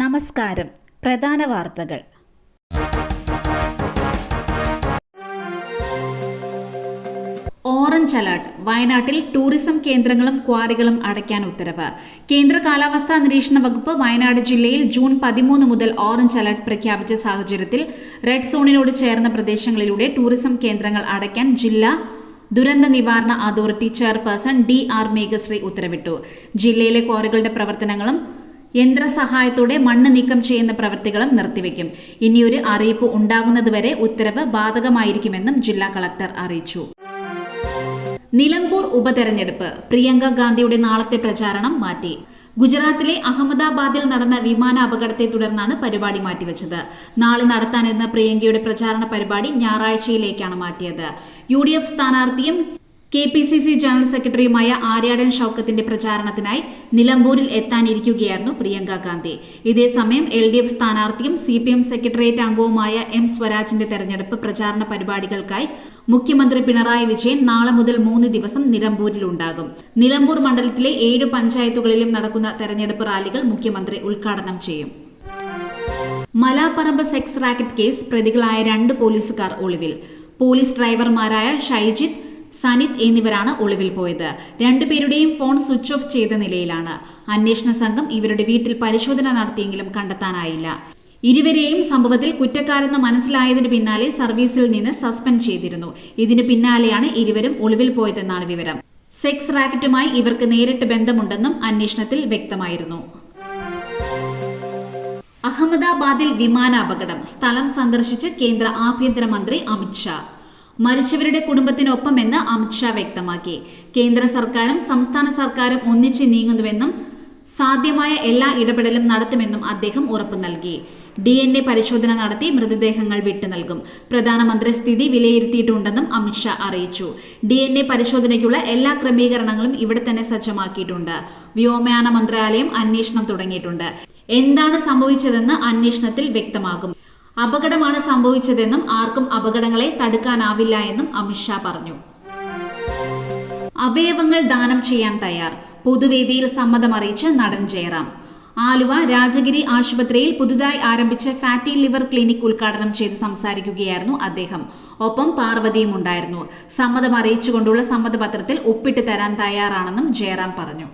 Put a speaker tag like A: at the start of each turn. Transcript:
A: നമസ്കാരം. പ്രധാന വാർത്തകൾ. Orange alert. വയനാട്ടിൽ ടൂറിസം കേന്ദ്രങ്ങളും ക്വാറികളും അടയ്ക്കാൻ ഉത്തരവ്. കേന്ദ്ര കാലാവസ്ഥാ നിരീക്ഷണ വകുപ്പ് വയനാട് ജില്ലയിൽ ജൂൺ പതിമൂന്ന് മുതൽ ഓറഞ്ച് അലർട്ട് പ്രഖ്യാപിച്ച സാഹചര്യത്തിൽ റെഡ് സോണിനോട് ചേർന്ന പ്രദേശങ്ങളിലൂടെ ടൂറിസം കേന്ദ്രങ്ങൾ അടയ്ക്കാൻ ജില്ലാ ദുരന്ത നിവാരണ authority chairperson D R Meghashree ഉത്തരവിട്ടു. ജില്ലയിലെ ക്വാറികളുടെ പ്രവർത്തനങ്ങളും യന്ത്രസഹായത്തോടെ മണ്ണ് നീക്കം ചെയ്യുന്ന പ്രവൃത്തികളും നിർത്തിവെക്കും ഇനിയൊരു അറിയിപ്പ് ഉണ്ടാകുന്നതുവരെ ഉത്തരവ് ബാധകമായിരിക്കുമെന്നും ജില്ലാ കളക്ടർ അറിയിച്ചു. നിലമ്പൂർ ഉപതെരഞ്ഞെടുപ്പ്. പ്രിയങ്ക ഗാന്ധിയുടെ നാളത്തെ പ്രചാരണം മാറ്റി. ഗുജറാത്തിലെ അഹമ്മദാബാദിൽ നടന്ന വിമാന അപകടത്തെ തുടർന്നാണ് പരിപാടി മാറ്റിവെച്ചത്. നാളെ നടത്താനിരുന്ന പ്രിയങ്കയുടെ പ്രചാരണ പരിപാടി ഞായറാഴ്ചയിലേക്കാണ് മാറ്റിയത്. യു ഡി എഫ് സ്ഥാനാർത്ഥിയും K P C C general സെക്രട്ടറിയുമായ ആര്യാടൻ ഷൌക്കത്തിന്റെ പ്രചാരണത്തിനായി നിലമ്പൂരിൽ എത്താനിരിക്കുകയായിരുന്നു പ്രിയങ്ക ഗാന്ധി. ഇതേസമയം എൽ ഡി എഫ് സ്ഥാനാർത്ഥിയും സി പി എം സെക്രട്ടേറിയറ്റ് അംഗവുമായ എം സ്വരാജിന്റെ തെരഞ്ഞെടുപ്പ് പ്രചാരണ പരിപാടികൾക്കായി മുഖ്യമന്ത്രി പിണറായി വിജയൻ നാളെ മുതൽ മൂന്ന് ദിവസം നിലമ്പൂരിലുണ്ടാകും. നിലമ്പൂർ മണ്ഡലത്തിലെ ഏഴ് പഞ്ചായത്തുകളിലും നടക്കുന്ന തെരഞ്ഞെടുപ്പ് റാലികൾ മുഖ്യമന്ത്രി ഉദ്ഘാടനം ചെയ്യും. മലാപ്പറമ്പ് സെക്സ് റാക്കറ്റ് കേസ് പ്രതികളായ രണ്ട് പോലീസുകാർ ഒളിവിൽ. പോലീസ് ഡ്രൈവർമാരായ ഷൈജിത്ത് സനിത് എന്നിവരാണ് ഒളിവിൽ പോയത്. രണ്ടുപേരുടെയും ഫോൺ സ്വിച്ച് ഓഫ് ചെയ്ത നിലയിലാണ്. അന്വേഷണ സംഘം ഇവരുടെ വീട്ടിൽ പരിശോധന നടത്തിയെങ്കിലും കണ്ടെത്താനായില്ല. ഇരുവരെയും സംഭവത്തിൽ കുറ്റക്കാരെന്ന് മനസ്സിലായതിനു പിന്നാലെ സർവീസിൽ നിന്ന് സസ്പെൻഡ് ചെയ്തിരുന്നു. ഇതിന് പിന്നാലെയാണ് ഇരുവരും ഒളിവിൽ പോയതെന്നാണ് വിവരം. സെക്സ് റാക്കറ്റുമായി ഇവർക്ക് നേരിട്ട് ബന്ധമുണ്ടെന്നും അന്വേഷണത്തിൽ വ്യക്തമായിരുന്നു. അഹമ്മദാബാദിൽ വിമാനാപകടം. സ്ഥലം സന്ദർശിച്ച് കേന്ദ്ര ആഭ്യന്തരമന്ത്രി അമിത്ഷാ മരിച്ചവരുടെ കുടുംബത്തിനൊപ്പമെന്ന് അമിത്ഷാ വ്യക്തമാക്കി. കേന്ദ്ര സർക്കാരും സംസ്ഥാന സർക്കാരും ഒന്നിച്ച് നീങ്ങുന്നുവെന്നും സാധ്യമായ എല്ലാ ഇടപെടലും നടത്തുമെന്നും അദ്ദേഹം ഉറപ്പു നൽകി. ഡി എൻ എ പരിശോധന നടത്തി മൃതദേഹങ്ങൾ വിട്ടു നൽകും. പ്രധാനമന്ത്രി സ്ഥിതി വിലയിരുത്തിയിട്ടുണ്ടെന്നും അമിത്ഷാ അറിയിച്ചു. ഡി എൻ എ പരിശോധനയ്ക്കുള്ള എല്ലാ ക്രമീകരണങ്ങളും ഇവിടെ തന്നെ സജ്ജമാക്കിയിട്ടുണ്ട്. വ്യോമയാന മന്ത്രാലയം അന്വേഷണം തുടങ്ങിയിട്ടുണ്ട്. എന്താണ് സംഭവിച്ചതെന്ന് അന്വേഷണത്തിൽ വ്യക്തമാകും. അപകടമാണ് സംഭവിച്ചതെന്നും ആർക്കും അപകടങ്ങളെ തടുക്കാനാവില്ല എന്നും അമിത്ഷാ പറഞ്ഞു. അവയവങ്ങൾ ദാനം ചെയ്യാൻ തയ്യാർ. പൊതുവേദിയിൽ സമ്മതമറിയിച്ച് നടൻ ജയറാം. ആലുവ രാജഗിരി ആശുപത്രിയിൽ പുതുതായി ആരംഭിച്ച ഫാറ്റി ലിവർ ക്ലിനിക് ഉദ്ഘാടനം ചെയ്ത് സംസാരിക്കുകയായിരുന്നു അദ്ദേഹം. ഒപ്പം പാർവതിയും ഉണ്ടായിരുന്നു. സമ്മതം അറിയിച്ചുകൊണ്ടുള്ള സമ്മതപത്രത്തിൽ ഒപ്പിട്ട് തരാൻ തയ്യാറാണെന്നും ജയറാം പറഞ്ഞു.